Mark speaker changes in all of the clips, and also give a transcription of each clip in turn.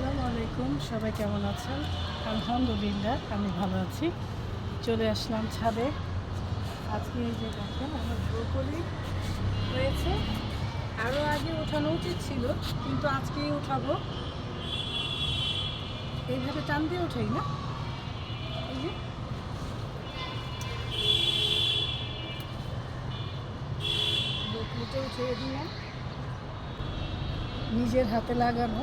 Speaker 1: আসসালামু আলাইকুম, সবাই কেমন আছেন? আলহামদুলিল্লাহ, আমি ভালো আছি। চলে আসলাম ছাদে। আজকে এই যে দেখেন, আমার ব্রোকলি হয়েছে। আরও আগে ওঠানো উচিত ছিল, কিন্তু আজকেই উঠাবো। এইভাবে টান দিয়ে ওঠাই না। এই যে। ব্রোকলিটা উঠে দিলাম। নিজের হাতে লাগানো।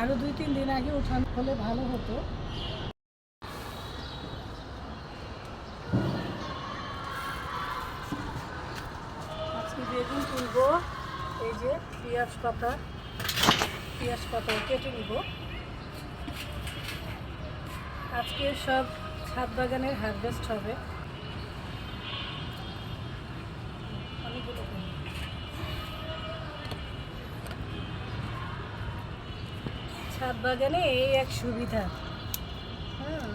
Speaker 1: আরও দুই, তিন দিন আগে উঠানো হলে ভালো হতো। আজকে বেগুন তুলবো, এই যে পেঁয়াজ পাতা পেঁয়াজ পাতা কেটে নিব। আজকে সব ছাদ বাগানের হারভেস্ট হবে। ছাদ বাগানে এই এক সুবিধা। হ্যাঁ।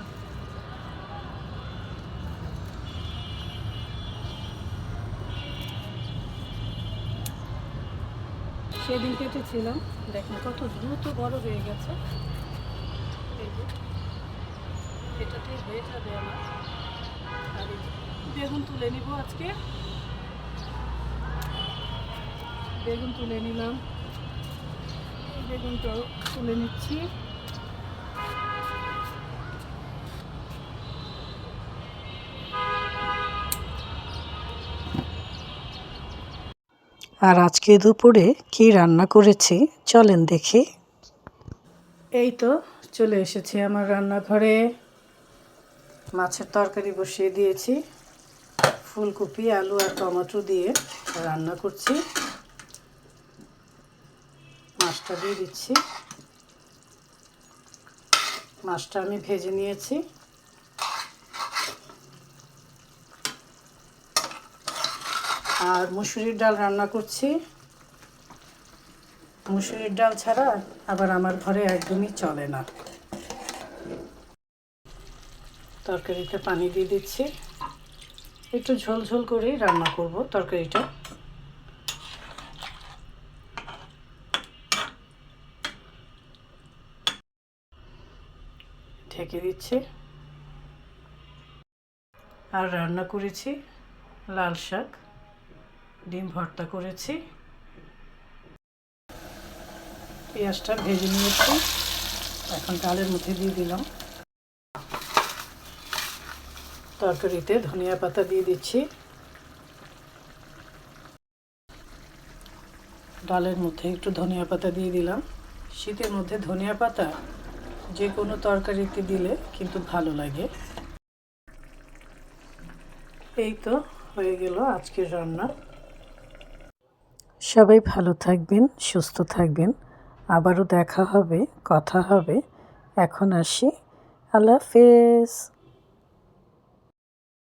Speaker 1: সেদিন কেটেছিলাম। দেখেন কত দ্রুত বড় হয়ে গেছে। আমার। আর বেগুন তুলে নিব আজকে। বেগুন তুলে নিলাম। তুলে নিচ্ছি।
Speaker 2: আর আজকে দুপুরে কি রান্না করেছি চলেন দেখি।
Speaker 1: এই তো চলে এসেছি আমার রান্নাঘরে। মাছের তরকারি বসিয়ে দিয়েছি। ফুলকপি আলু আর টমেটো দিয়ে রান্না করছি। মাছটা দিয়ে দিচ্ছি। মাছটা আমি ভেজে নিয়েছি। আর মুসুরির ডাল রান্না করছি। মুসুরির ডাল ছাড়া আবার আমার ঘরে একদমই চলে না। তরকারিতে পানি দিয়ে দিচ্ছি। একটু ঝোল ঝোল করেই রান্না করব তরকারিটা। ঢেকে দিচ্ছি। আর রান্না করেছি লাল শাক, ডিম ভর্তা করেছি। পেঁয়াজটা ভেজে নিয়েছি, এখন ডালের মধ্যে দিয়ে দিলাম। তরকারিতে ধনিয়া পাতা দিয়ে দিচ্ছি। ডালের মধ্যে একটু ধনিয়া পাতা দিয়ে দিলাম। শীতের মধ্যে ধনিয়া পাতা যে কোনো তরকারিতে দিলে কিন্তু ভালো লাগে। এই তো হয়ে গেল আজকের রান্না।
Speaker 2: সবাই ভালো থাকবেন, সুস্থ থাকবেন। আবারও দেখা হবে, কথা হবে। এখন আসি। আল্লাহ হাফেজ।